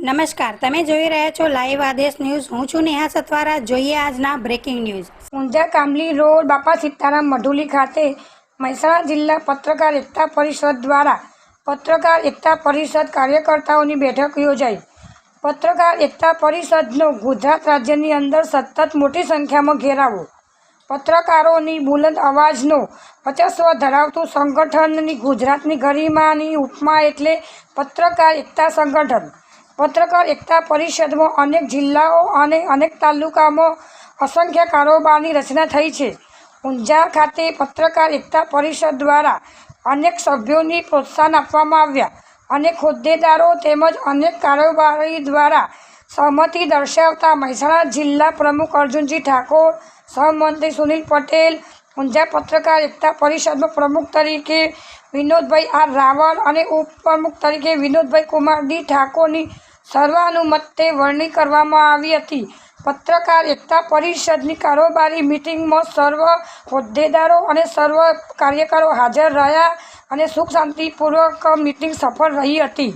નમસ્કાર, તમે જોઈ રહ્યા છો લાઈવ આદેશ ન્યૂઝ. હું છું નેહા સતવારા જોઈએ આજના breaking news Unjha Kamli road Bapa Sitaram Madhuli ખાતે મહેસાણા જિલ્લા પત્રકાર એકતા પરિષદ દ્વારા પત્રકાર એકતા પરિષદ કાર્યકર્તાઓની બેઠક યોજાઈ. પત્રકાર એકતા પરિષદનો ગુજરાત રાજ્યની અંદર સતત મોટી સંખ્યામાં ઘેરાવો. પત્રકારોની બુલંદ અવાજનો વચસ્વ ધરાવતું સંગઠનની ગુજરાતની ગરિમાની ઉપમા એટલે પત્રકાર એકતા સંગઠન. પત્રકાર એકતા પરિષદમાં અનેક જિલ્લાઓ અને અનેક તાલુકામાં અસંખ્ય કારોબારની રચના થઈ છે. ઊંઝા ખાતે પત્રકાર એકતા પરિષદ દ્વારા અનેક સભ્યોની પ્રોત્સાહન આપવામાં આવ્યા અનેક હોદ્દેદારો તેમજ અનેક કારોબારી દ્વારા સહમતિ દર્શાવતા મહેસાણા જિલ્લા પ્રમુખ અર્જુનજી ઠાકોર, સહમંત્રી સુનિલ પટેલ ઊંઝા પત્રકાર એકતા પરિષદમાં પ્રમુખ તરીકે વિનોદભાઈ આર રાવલ અને ઉપપ્રમુખ તરીકે વિનોદભાઈ કુમાર ડી ઠાકોરની સર્વાનુમતે વરણી કરવામાં આવી હતી. પત્રકાર એકતા પરિષદની કારોબારી મિટિંગમાં સર્વ હોદ્દેદારો અને સર્વ કાર્યકરો હાજર રહ્યા અને સુખ શાંતિપૂર્વક મિટિંગ સફળ રહી હતી.